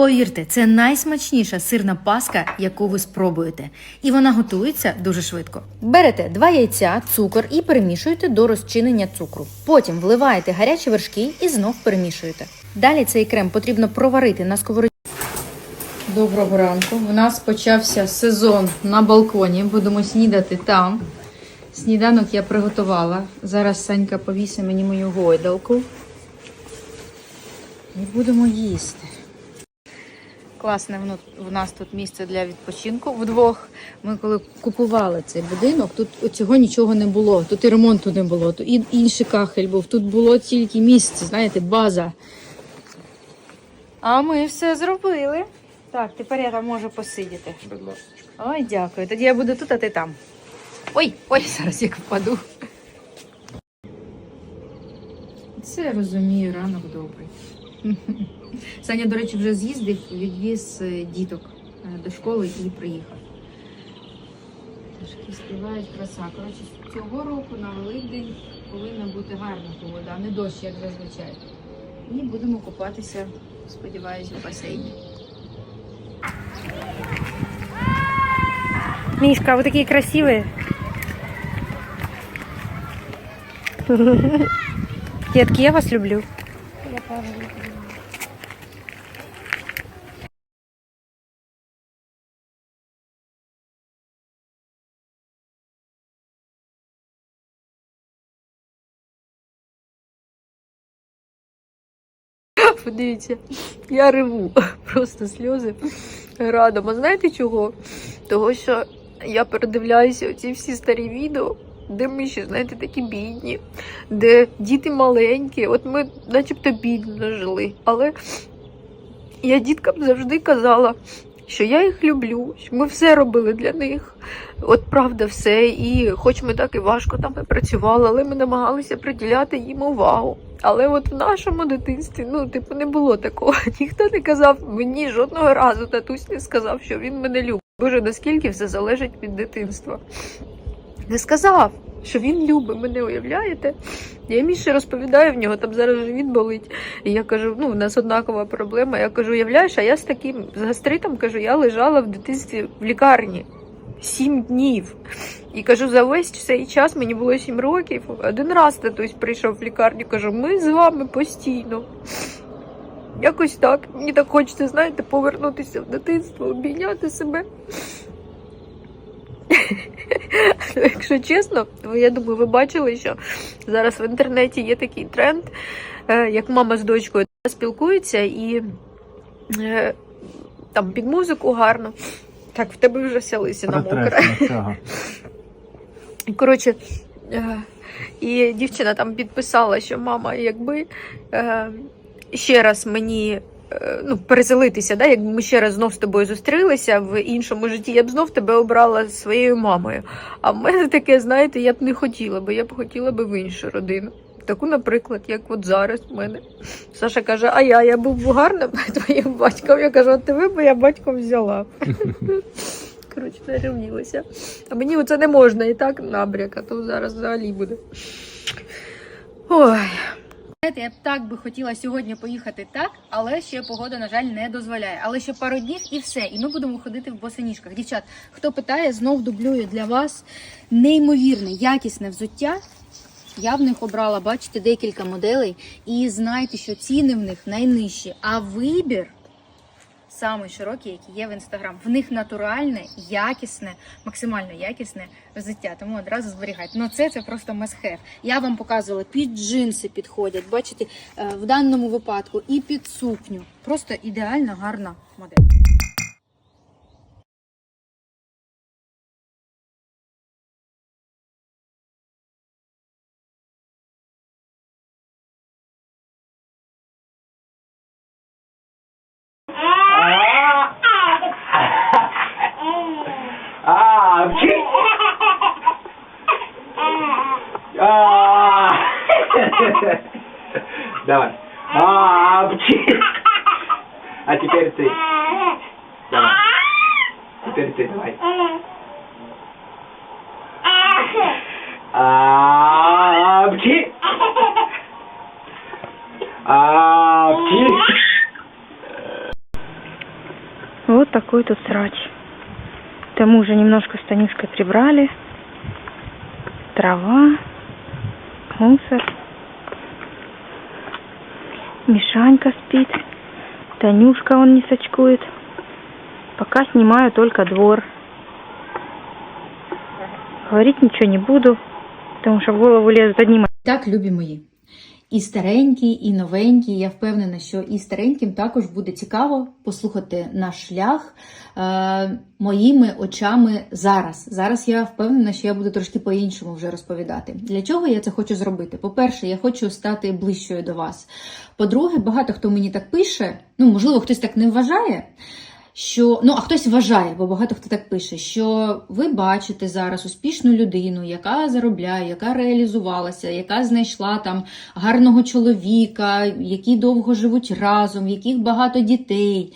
Повірте, це найсмачніша сирна паска, яку ви спробуєте. І вона готується дуже швидко. Берете два яйця, цукор і перемішуєте до розчинення цукру. Потім вливаєте гарячі вершки і знов перемішуєте. Далі цей крем потрібно проварити на сковороді. Доброго ранку. У нас почався сезон на балконі. Будемо снідати там. Сніданок я приготувала. Зараз Санька повісить мені мою гойдалку. І будемо їсти. Класне в нас тут місце для відпочинку вдвох. Ми коли купували цей будинок, тут цього нічого не було. Тут і ремонту не було, тут і інший кахель був. Тут було тільки місце, знаєте, база. А ми все зробили. Так, тепер я там можу посидіти. Будь ласка. Ой, дякую. Тоді я буду тут, а ти там. Ой, ой, зараз як впаду. Це я розумію, ранок добрий. Саня, до речі, вже з'їздив, відвіз е, діток е, до школи і приїхав. Трошки співають краса. Коротше, цього року на Великдень повинна бути гарна погода, а не дощ, як зазвичай. І будемо купатися, сподіваюся, в басейні. Мишка, вы такие красивые. Детки, я вас люблю. Подивіться, я реву, просто сльози радом. А знаєте чого? Того, що я передивляюся ці всі старі відео, де ми ще, знаєте, такі бідні, де діти маленькі, от ми начебто бідно жили. Але я діткам завжди казала, що я їх люблю, що ми все робили для них. От правда, все. І хоч ми так і важко там і працювали, але ми намагалися приділяти їм увагу. Але от в нашому дитинстві, ну, типу, не було такого. Ніхто не казав мені жодного разу, татусь не сказав, що він мене любить. Боже, наскільки все залежить від дитинства. Не сказав, що він любить мене, уявляєте? Я йому ще розповідаю в нього, там зараз живіт болить. І я кажу, ну, в нас однакова проблема. Я кажу, уявляєш, а я з таким з гастритом кажу, я лежала в дитинстві в лікарні сім днів. І кажу, за весь цей час мені було сім років. Один раз татусь прийшов в лікарню, кажу, ми з вами постійно. Якось так. Мені так хочеться, знаєте, повернутися в дитинство, обійняти себе. Ну, Якщо чесно, то я думаю, ви бачили, що зараз в інтернеті є такий тренд, е, як мама з дочкою спілкуються і е, там під музику гарно. Так, в тебе вже вся лисина мокра. Коротше, е, і дівчина там підписала, що мама, якби ще раз мені ну, переселитися, да, якби ми ще раз знов з тобою зустрілися в іншому житті, я б знов тебе обрала своєю мамою. А в мене таке, знаєте, я б не хотіла, бо я б хотіла би в іншу родину. Таку, наприклад, як от зараз в мене. Саша каже, а я, я був гарним твоїм батьком. Я кажу, от тебе б я батьком взяла. Коротше, зарівнілася. А мені оце не можна і так набряк, а то зараз взагалі буде. Ой. Знаєте, я б так би хотіла сьогодні поїхати так, але ще погода, на жаль, не дозволяє. Але ще пару днів і все. І ми будемо ходити в босоніжках. Дівчат, хто питає, знов дублюю для вас неймовірне, якісне взуття. Я в них обрала, бачите, декілька моделей. І знайте, що ціни в них найнижчі, а вибір самий широкі, які є в інстаграм. В них натуральне, якісне, максимально якісне взуття. Тому одразу зберігайте. Ну це це просто must have. Я вам показувала під джинси підходять. Бачите, е, в даному випадку і під сукню. Просто ідеально гарна модель. А теперь ты. Давай. Теперь ты давай. Апчи. Апчи. Вот такой тут срач. К тому же немножко станишкой прибрали. Трава, мусор. Мишанька спит. Танюшка он не сочкует. Пока снимаю только двор. Говорить ничего не буду, потому что в голову лезут одни Так, любі мої. І старенькі, і новенькі. Я впевнена, що і стареньким також буде цікаво послухати наш шлях е, моїми очами зараз. Зараз я впевнена, що я буду трошки по-іншому вже розповідати. Для чого я це хочу зробити? По-перше, я хочу стати ближчою до вас. По-друге, багато хто мені так пише, ну можливо, хтось так не вважає що ну а хтось вважає, бо багато хто так пише, що ви бачите зараз успішну людину, яка заробляє, яка реалізувалася, яка знайшла там гарного чоловіка, які довго живуть разом, в яких багато дітей.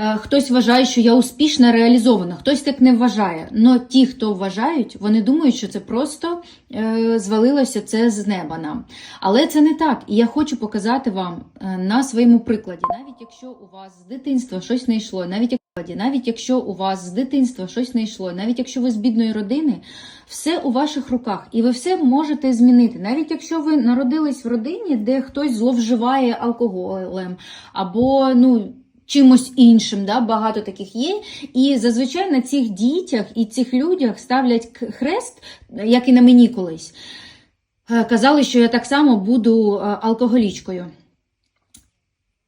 Е, Хтось вважає, що я успішна реалізована, хтось так не вважає. Но ті, хто вважають, вони думають, що це просто е, звалилося це з неба нам. Але це не так. І я хочу показати вам е, на своєму прикладі, навіть якщо у вас з дитинства щось не йшло, навіть навіть якщо у вас з дитинства щось не йшло, навіть якщо ви з бідної родини, все у ваших руках, і ви все можете змінити. Навіть якщо ви народились в родині, де хтось зловживає алкоголем або ну. Чимось іншим, да, багато таких є. І зазвичай на цих дітях і цих людях ставлять хрест, як і на мені колись. Е, Казали, що я так само буду е, алкоголічкою.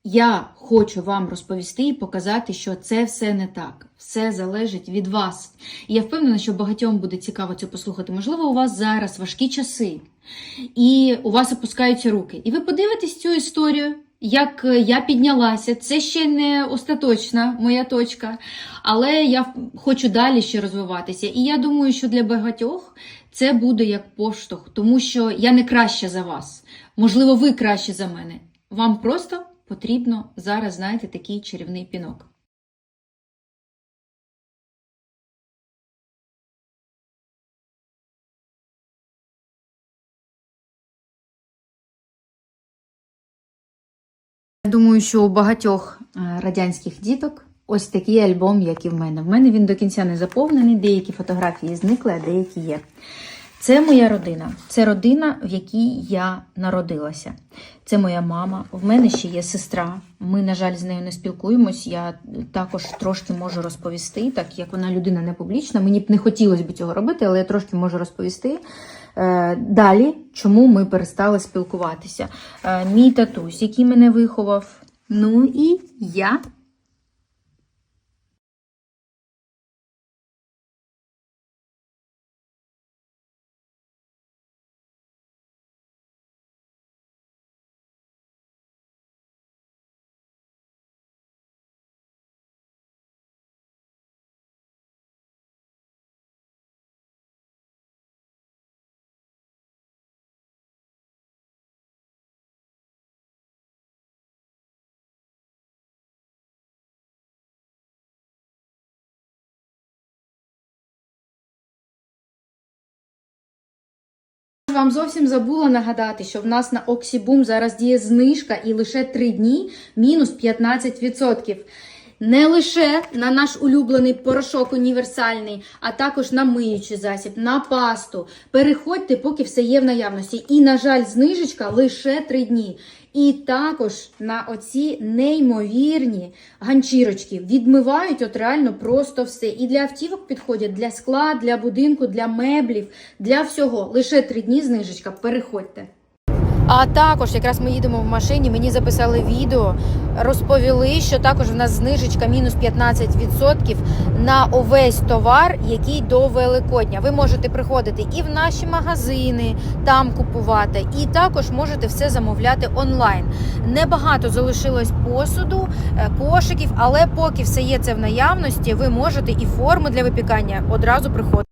Я хочу вам розповісти і показати, що це все не так. Все залежить від вас. І я впевнена, що багатьом буде цікаво це послухати. Можливо, у вас зараз важкі часи, і у вас опускаються руки. І ви подивитесь цю історію, як е, я піднялася. Це ще не остаточна моя точка, але я хочу далі ще розвиватися. І я думаю, що для багатьох це буде як поштовх, тому що я не краща за вас. Можливо, ви краще за мене. Вам просто потрібно зараз, знаєте, такий чарівний пінок. Я думаю, що у багатьох е, радянських діток ось такий альбом, як і в мене. В мене він до кінця не заповнений, деякі фотографії зникли, а деякі є. Це моя родина. Це родина, в якій я народилася. Це моя мама. В мене ще є сестра. Ми, на жаль, з нею не спілкуємось. Я також трошки можу розповісти, так як вона людина не публічна. Мені б не хотілося б цього робити, але я трошки можу розповісти. Е, Далі, чому ми перестали спілкуватися? Е, Мій татусь, який мене виховав. Ну і я. Вам зовсім забула нагадати, що в нас на Оксібум зараз діє знижка і лише 3 дні мінус 15%. Не лише на наш улюблений порошок універсальний, а також на миючий засіб, на пасту. Переходьте, поки все є в наявності. І, на жаль, знижечка лише 3 дні. І також на оці неймовірні ганчірочки відмивають от реально просто все. І для автівок підходять для скла, для будинку, для меблів, для всього. Лише три дні знижечка. Переходьте. А також, якраз ми їдемо в машині, мені записали відео, розповіли, що також в нас знижечка мінус 15% на увесь товар, який до Великодня. Ви можете приходити і в наші магазини, там купувати, і також можете все замовляти онлайн. Небагато залишилось посуду, е, кошиків, але поки все є це в наявності, ви можете і форми для випікання одразу приходити.